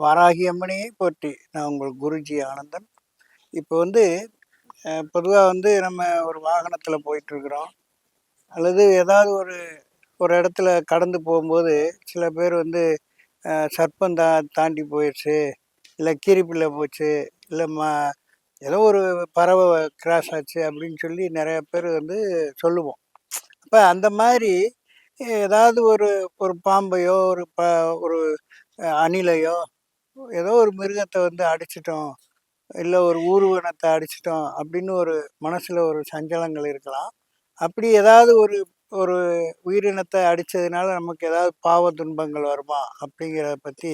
வாராகி அம்மனையே போற்றி. நான் உங்கள் குருஜி ஆனந்தன். இப்போ வந்து பொதுவாக வந்து நம்ம ஒரு வாகனத்தில் போயிட்டுருக்குறோம். அல்லது ஏதாவது ஒரு ஒரு இடத்துல கடந்து போகும்போது சில பேர் வந்து சர்ப்பம் தா தாண்டி போயிடுச்சு இல்லை கீரிப்பிள்ளை போச்சு இல்லை ம ஏதோ ஒரு பறவை கிராஸ் ஆச்சு அப்படின்னு சொல்லி நிறைய பேர் வந்து சொல்லுவோம். அப்போ அந்த மாதிரி ஏதாவது ஒரு ஒரு பாம்பையோ ஒரு ப ஒரு அணிலையோ ஏதோ ஒரு மிருகத்தை வந்து அடிச்சிட்டோம் இல்லை ஒரு ஊர்வனத்தை அடிச்சிட்டோம் அப்படின்னு ஒரு மனசில் ஒரு சஞ்சலங்கள் இருக்கலாம். அப்படி ஏதாவது ஒரு ஒரு உயிரினத்தை அடித்ததுனால நமக்கு ஏதாவது பாவ துன்பங்கள் வருமா அப்படிங்கிறத பற்றி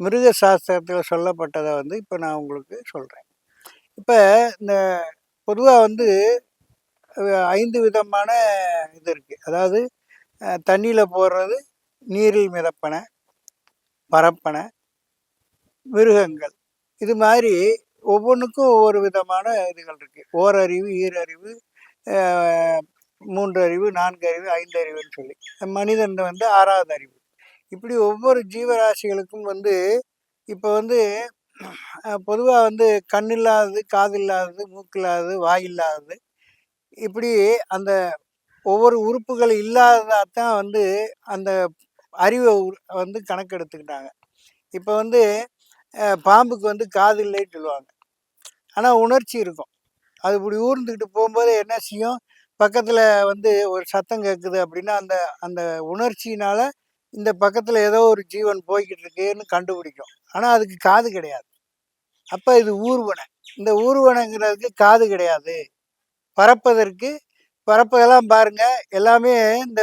மிருக சாஸ்திரத்தில் சொல்லப்பட்டதை வந்து இப்போ நான் உங்களுக்கு சொல்கிறேன் இப்போ இந்த பொதுவாக வந்து ஐந்து விதமான இது இருக்குது அதாவது தண்ணியில் போடுறது நீரில் மிதப்பன பரப்பனை மிருகங்கள். இது மாதிரி ஒவ்வொன்றுக்கும் ஒவ்வொரு விதமான இதுகள் இருக்கு. ஓரறிவு ஈரறிவு மூன்று அறிவு நான்கு அறிவு ஐந்து அறிவுன்னு சொல்லி. மனிதன் வந்து ஆறாவது அறிவு. இப்படி ஒவ்வொரு ஜீவராசிகளுக்கும் வந்து இப்போ வந்து பொதுவாக வந்து கண் இல்லாதது காது இல்லாதது மூக்கு இல்லாதது வாய் இல்லாதது இப்படி அந்த ஒவ்வொரு உறுப்புகள் இல்லாததான் வந்து அந்த அறிவை வந்து கணக்கெடுத்துக்கிட்டாங்க. இப்போ வந்து பாம்புக்கு வந்து காது இல்லைன்னு சொல்லுவாங்க ஆனால் உணர்ச்சி இருக்கும். அது இப்படி ஊர்ந்துக்கிட்டு போகும்போது என்ன செய்யும்? பக்கத்தில் வந்து ஒரு சத்தம் கேட்குது அப்படின்னா அந்த அந்த உணர்ச்சியினால் இந்த பக்கத்தில் ஏதோ ஒரு ஜீவன் போய்கிட்டு இருக்குன்னு கண்டுபிடிக்கும். ஆனால் அதுக்கு காது கிடையாது. அப்போ இது ஊர்வனை. இந்த ஊர்வனங்கிறதுக்கு காது கிடையாது. பறப்பதற்கு பறப்பதெல்லாம் பாருங்கள் எல்லாமே இந்த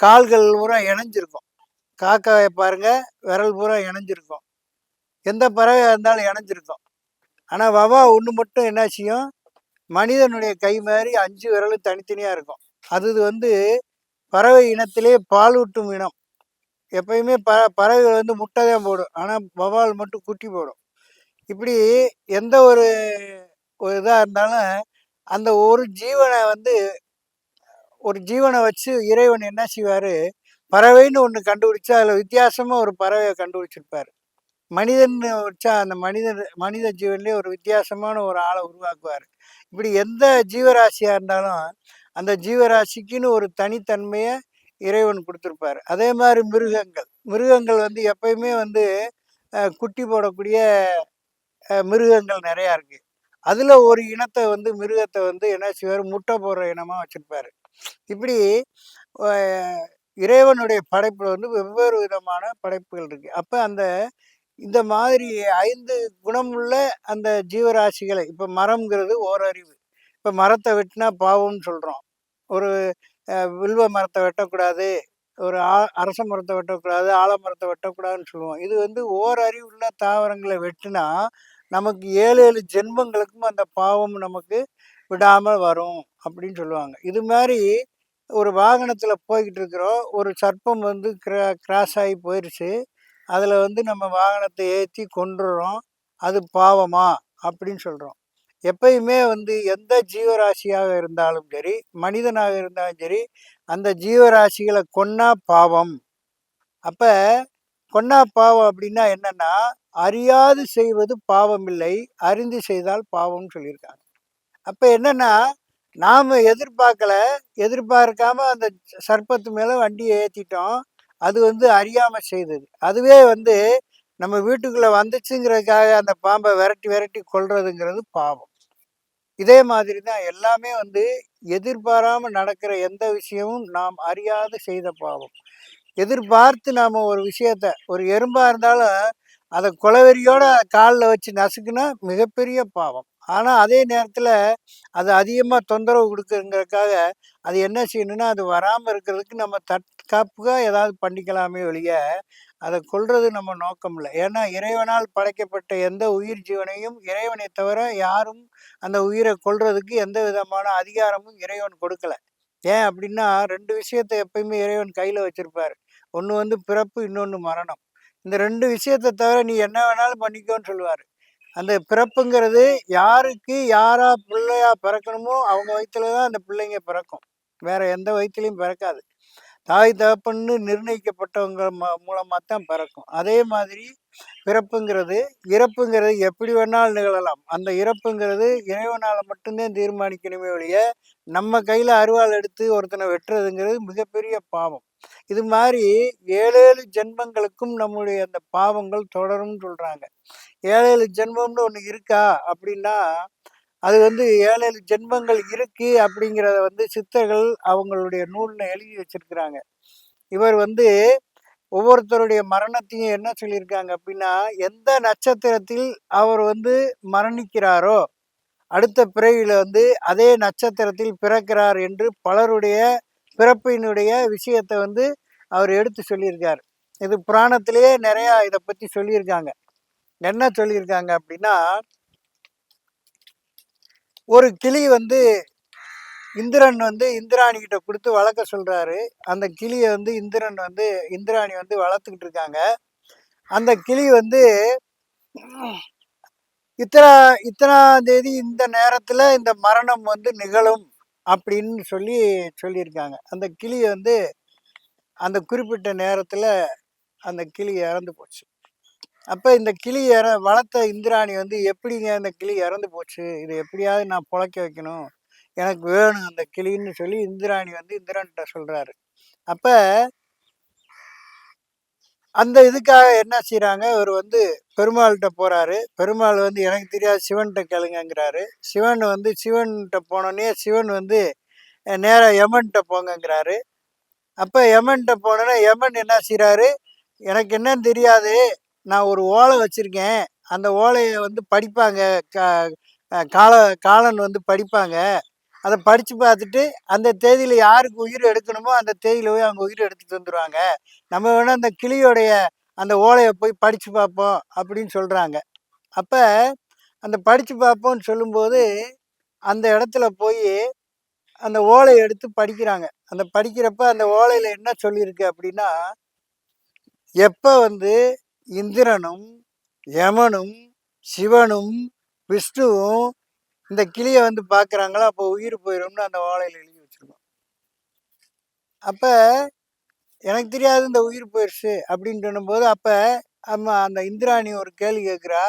கால்கள் பூரா இணைஞ்சிருக்கும். காக்காவை பாருங்கள் விரல் பூரா இணைஞ்சிருக்கும். எந்த பறவையாக இருந்தாலும் இணைஞ்சிருக்கும். ஆனால் வவா ஒன்று மட்டும் என்ன செய்யும்? மனிதனுடைய கை மாதிரி அஞ்சு விரலும் தனித்தனியாக இருக்கும். அது வந்து பறவை இனத்திலே பாலூட்டும் இனம். எப்பயுமே ப பறவைகள் வந்து முட்டை தான் போடும். ஆனால் வவால் மட்டும் குட்டி போடும். இப்படி எந்த ஒரு இதாக இருந்தாலும் அந்த ஒரு ஜீவனை வந்து ஒரு ஜீவனை வச்சு இறைவன் என்ன செய்வார்? பறவைன்னு ஒன்று கண்டுபிடிச்சு அதில் வித்தியாசமாக ஒரு பறவையை கண்டுபிடிச்சிருப்பார். மனிதன் வச்சா அந்த மனிதன் மனித ஜீவன்லேயே ஒரு வித்தியாசமான ஒரு ஆளை உருவாக்குவார். இப்படி எந்த ஜீவராசியாக இருந்தாலும் அந்த ஜீவராசிக்குன்னு ஒரு தனித்தன்மையை இறைவன் கொடுத்துருப்பாரு. அதே மாதிரி மிருகங்கள். மிருகங்கள் வந்து எப்பயுமே வந்து குட்டி போடக்கூடிய மிருகங்கள் நிறையா இருக்குது அதில் ஒரு இனத்தை வந்து மிருகத்தை வந்து என்ன செய்வார்? முட்டை போடுற இனமாக வச்சுருப்பாரு. இப்படி இறைவனுடைய படைப்பில் வந்து வெவ்வேறு விதமான படைப்புகள் இருக்குது அப்போ அந்த இந்த மாதிரி ஐந்து குணமுள்ள அந்த ஜீவராசிகளை இப்போ மரம்ங்கிறது ஓரறிவு. இப்போ மரத்தை வெட்டினா பாவம்னு சொல்கிறோம் ஒரு வில்வ மரத்தை வெட்டக்கூடாது ஒரு ஆ அரச மரத்தை வெட்டக்கூடாது ஆலமரத்தை வெட்டக்கூடாதுன்னு சொல்லுவோம். இது வந்து ஓரறிவுள்ள தாவரங்களை வெட்டினா நமக்கு ஏழு ஏழு ஜென்மங்களுக்கும் அந்த பாவம் நமக்கு விடாமல் வரும் அப்படின்னு சொல்லுவாங்க. இது மாதிரி ஒரு வாகனத்தில் போய்கிட்டு இருக்கிறோம். ஒரு சர்ப்பம் வந்து கிரா கிராஸ் ஆகி போயிடுச்சு அதில் வந்து நம்ம வாகனத்தை ஏற்றி கொண்டுறோம் அது பாவமா? அப்படின்னு சொல்கிறோம் எப்பயுமே வந்து எந்த ஜீவராசியாக இருந்தாலும் சரி மனிதனாக இருந்தாலும் சரி அந்த ஜீவராசிகளை கொன்னா பாவம். அப்போ கொன்னா பாவம் அப்படின்னா என்னன்னா அறியாது செய்வது பாவம் இல்லை அறிந்து செய்தால் பாவம்னு சொல்லியிருக்காங்க. அப்போ என்னன்னா நாம் எதிர்பார்க்கல எதிர்பார்க்காம அந்த சர்ப்பத்து மேலே வண்டியை ஏற்றிட்டோம் அது வந்து அறியாமல் செய்தது. அதுவே வந்து நம்ம வீட்டுக்குள்ளே வந்துச்சுங்கிறதுக்காக அந்த பாம்பை விரட்டி விரட்டி கொள்றதுங்கிறது பாவம். இதே மாதிரி தான் எல்லாமே வந்து எதிர்பாராமல் நடக்கிற எந்த விஷயமும் நாம் அறியாது செய்த பாவம். எதிர்பார்த்து நாம் ஒரு விஷயத்த ஒரு எறும்பாக இருந்தாலும் அதை குளவெறியோட காலில் வச்சு நசுக்குனா மிகப்பெரிய பாவம். ஆனால் அதே நேரத்தில் அது அதிகமாக தொந்தரவு கொடுக்குறங்கிறதுக்காக அது என்ன செய்யணும்னா அது வராமல் இருக்கிறதுக்கு நம்ம தற்காப்புக்காக ஏதாவது பண்ணிக்கலாமே ஒழிய அதை கொள்வது நம்ம நோக்கம் இல்லை. ஏன்னா இறைவனால் படைக்கப்பட்ட எந்த உயிர் ஜீவனையும் இறைவனை தவிர யாரும் அந்த உயிரை கொள்றதுக்கு எந்த விதமான அதிகாரமும் இறைவன் கொடுக்கல. ஏன் அப்படின்னா ரெண்டு விஷயத்தை எப்பயுமே இறைவன் கையில் வச்சிருப்பார். ஒன்று வந்து பிறப்பு இன்னொன்று மரணம். இந்த ரெண்டு விஷயத்தை தவிர நீ என்ன வேணாலும் பண்ணிக்கோன்னு சொல்லுவார். அந்த பிறப்புங்கிறது யாருக்கு யாரா பிள்ளையா பிறக்கணுமோ அவங்க வயிற்றுல தான் அந்த பிள்ளைங்க பிறக்கும். வேற எந்த வயிற்றுலையும் பிறக்காது. தாய் தகப்பன்னு நிர்ணயிக்கப்பட்டவங்க மூலமாக தான் பிறக்கும். அதே மாதிரி பிறப்புங்கிறது இறப்புங்கிறது எப்படி வேணாலும் நிகழலாம். அந்த இறப்புங்கிறது இறைவனால் மட்டும்தான் தீர்மானிக்கணுமே ஒழிய நம்ம கையில் அருவாள் எடுத்து ஒருத்தனை வெட்டுறதுங்கிறது மிகப்பெரிய பாவம். இது மாதிரி ஏழேழு ஜென்மங்களுக்கும் நம்முடைய அந்த பாவங்கள் தொடரும்னு சொல்கிறாங்க ஏழேழு ஜென்மம்னு ஒன்று இருக்கா அப்படின்னா அது வந்து ஏழேழு ஜென்மங்கள் இருக்கு அப்படிங்கிறத வந்து சித்தர்கள் அவங்களுடைய நூலில் எழுதி வச்சிருக்கிறாங்க. இவர் வந்து ஒவ்வொருத்தருடைய மரணத்தையும் என்ன சொல்லியிருக்காங்க அப்படின்னா எந்த நட்சத்திரத்தில் அவர் வந்து மரணிக்கிறாரோ அடுத்த பிறவியில் வந்து அதே நட்சத்திரத்தில் பிறக்கிறார் என்று பலருடைய பிறப்பினுடைய விஷயத்தை வந்து அவர் எடுத்து சொல்லியிருக்கார். இது புராணத்திலேயே நிறையா இதை பற்றி சொல்லியிருக்காங்க. என்ன சொல்லியிருக்காங்க அப்படின்னா ஒரு கிளி வந்து இந்திரன் வந்து இந்திராணிக்கிட்ட கொடுத்து வளர்க்க சொல்கிறாரு அந்த கிளியை வந்து இந்திரன் வந்து இந்திராணி வந்து வளர்த்துக்கிட்டு இருக்காங்க. அந்த கிளி வந்து இத்தனை இத்தனாம் தேதி இந்த நேரத்தில் இந்த மரணம் வந்து நிகழும். அப்படின்னு சொல்லி சொல்லியிருக்காங்க. அந்த கிளி வந்து அந்த குறிப்பிட்ட நேரத்தில் அந்த கிளி இறந்து போச்சு. அப்போ இந்த கிளி இற வளர்த்த இந்திராணி வந்து எப்படிங்க இந்த கிளி இறந்து போச்சு? இது எப்படியாவது நான் புழைக்க வைக்கணும். எனக்கு வேணும் அந்த கிளின்னு சொல்லி இந்திராணி வந்து இந்திராணிட்ட சொல்கிறாரு அப்போ அந்த இதுக்காக என்ன செய்கிறாங்க அவர் வந்து பெருமாள்கிட்ட போகிறாரு பெருமாள் வந்து எனக்கு தெரியாது சிவன்கிட்ட கேளுங்கிறாரு சிவன் வந்து சிவன்கிட்ட போனோடனே சிவன் வந்து நேராக யமன்கிட்ட போங்கங்கிறாரு. அப்போ யமன்கிட்ட போனோன்னே யமன் என்ன செய்கிறாரு எனக்கு என்னன்னு தெரியாது. நான் ஒரு ஓலை வச்சுருக்கேன். அந்த ஓலையை வந்து படிப்பாங்க. கா கால காலன் வந்து படிப்பாங்க. அதை படித்து பார்த்துட்டு அந்த தேதியில் யாருக்கு உயிர் எடுக்கணுமோ அந்த தேதியில் போய் அவங்க உயிர் எடுத்து தந்துடுவாங்க நம்ம வேணால் அந்த கிளியோடைய அந்த ஓலையை போய் படித்து பார்ப்போம் அப்படின்னு சொல்கிறாங்க அப்போ அந்த படித்து பார்ப்போம்னு சொல்லும்போது அந்த இடத்துல போய் அந்த ஓலையை எடுத்து படிக்கிறாங்க. அந்த படிக்கிறப்ப அந்த ஓலையில் என்ன சொல்லியிருக்கு அப்படின்னா எப்போ வந்து இந்திரனும் யமனும் சிவனும் விஷ்ணுவும் இந்த கிளியை வந்து பார்க்குறாங்களோ அப்போ உயிர் போயிடும்னு அந்த ஓலையில் எழுதி வச்சுருக்கோம். அப்போ எனக்கு தெரியாது இந்த உயிர் போயிடுச்சு அப்படின்னு போது அப்போ ஆமாம் அந்த இந்திராணி ஒரு கேள்வி கேட்குறா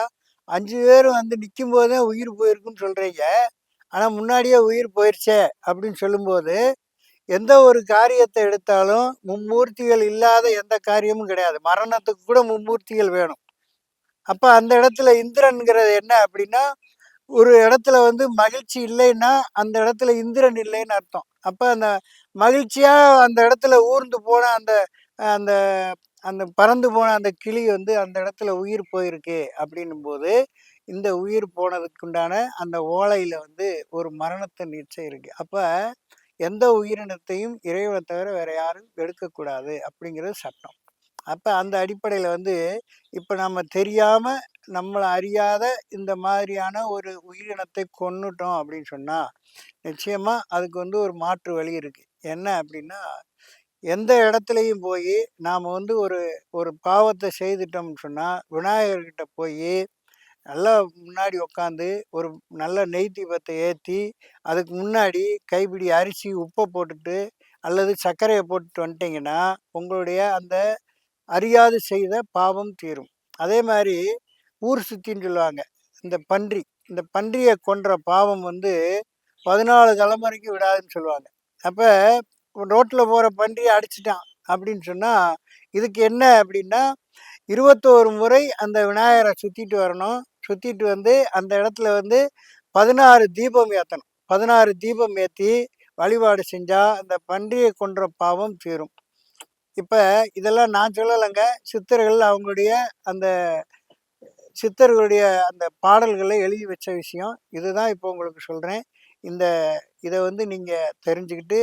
அஞ்சு பேரும் வந்து நிற்கும் போதே உயிர் போயிருக்குன்னு சொல்கிறீங்க ஆனால் முன்னாடியே உயிர் போயிடுச்சே அப்படின்னு சொல்லும்போது எந்த ஒரு காரியத்தை எடுத்தாலும் மும்மூர்த்திகள் இல்லாத எந்த காரியமும் கிடையாது. மரணத்துக்கு கூட மும்மூர்த்திகள் வேணும். அப்போ அந்த இடத்துல இந்திரன்கிறது என்ன அப்படின்னா ஒரு இடத்துல வந்து மகிழ்ச்சி இல்லைன்னா அந்த இடத்துல இந்திரன் இல்லைன்னு அர்த்தம். அப்போ அந்த மகிழ்ச்சியாக அந்த இடத்துல ஊர்ந்து போன அந்த அந்த அந்த பறந்து போன அந்த கிளி வந்து அந்த இடத்துல உயிர் போயிருக்கு அப்படின்னும் போது இந்த உயிர் போனதுக்குண்டான அந்த ஓலையில் வந்து ஒரு மரணத்தை நிச்சயம் இருக்கு. அப்போ எந்த உயிரினத்தையும் இறைவனை தவிர வேற யாரும் எடுக்கக்கூடாது அப்படிங்கிறது சட்டம். அப்போ அந்த அடிப்படையில் வந்து இப்போ நம்ம தெரியாமல் நம்மளை அறியாத இந்த மாதிரியான ஒரு உயிரினத்தை கொன்னுட்டோம் அப்படின்னு சொன்னால் நிச்சயமாக அதுக்கு வந்து ஒரு மாற்று வழி இருக்குது என்ன அப்படின்னா எந்த இடத்துலையும் போய் நாம் வந்து ஒரு ஒரு பாவத்தை செய்துட்டோம்னு சொன்னால் விநாயகர்கிட்ட போய் நல்லா முன்னாடி உட்காந்து ஒரு நல்ல நெய் தீபத்தை ஏற்றி அதுக்கு முன்னாடி கைப்பிடி அரிசி உப்பை போட்டுட்டு அல்லது சர்க்கரையை போட்டுட்டு வந்துட்டிங்கன்னா உங்களுடைய அந்த அறியாது செய்த பாவம் தீரும். அதே மாதிரி ஊர் சுத்தின்னு சொல்லுவாங்க. இந்த பன்றி இந்த பன்றியை கொன்ற பாவம் வந்து பதினாலு தலைமுறைக்கு விடாதுன்னு சொல்லுவாங்க. அப்போ ரோட்டில் போகிற பன்றியை அடிச்சிட்டான் அப்படின்னு சொன்னால் இதுக்கு என்ன அப்படின்னா இருபத்தோரு முறை அந்த விநாயகரை சுற்றிட்டு வரணும். சுற்றிட்டு வந்து அந்த இடத்துல வந்து பதினாறு தீபம் ஏற்றணும் பதினாறு தீபம் ஏற்றி வழிபாடு செஞ்சால் அந்த பன்றியை கொன்ற பாவம் தீரும். இப்போ இதெல்லாம் நான் சொல்லலைங்க. சித்தர்கள் அவங்களுடைய அந்த சித்தர்களுடைய அந்த பாடல்களை எழுதி வச்ச விஷயம். இதுதான் இப்போ உங்களுக்கு சொல்கிறேன் இந்த இதை வந்து நீங்கள் தெரிஞ்சுக்கிட்டு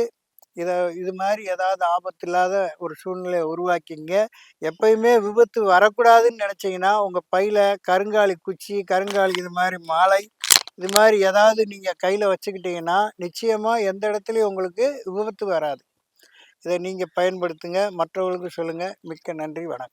இதை இது மாதிரி ஏதாவது ஆபத்து இல்லாத ஒரு சூழ்நிலையை உருவாக்கிங்க. எப்பயுமே விபத்து வரக்கூடாதுன்னு நினச்சிங்கன்னா உங்கள் பையில் கருங்காலி குச்சி கருங்காலி இது மாதிரி மாலை இது மாதிரி ஏதாவது நீங்கள் கையில் வச்சுக்கிட்டிங்கன்னா நிச்சயமாக எந்த இடத்துலையும் உங்களுக்கு விபத்து வராது. இதை நீங்கள் பயன்படுத்துங்க. மற்றவர்களுக்கு சொல்லுங்கள் மிக்க நன்றி. வணக்கம்.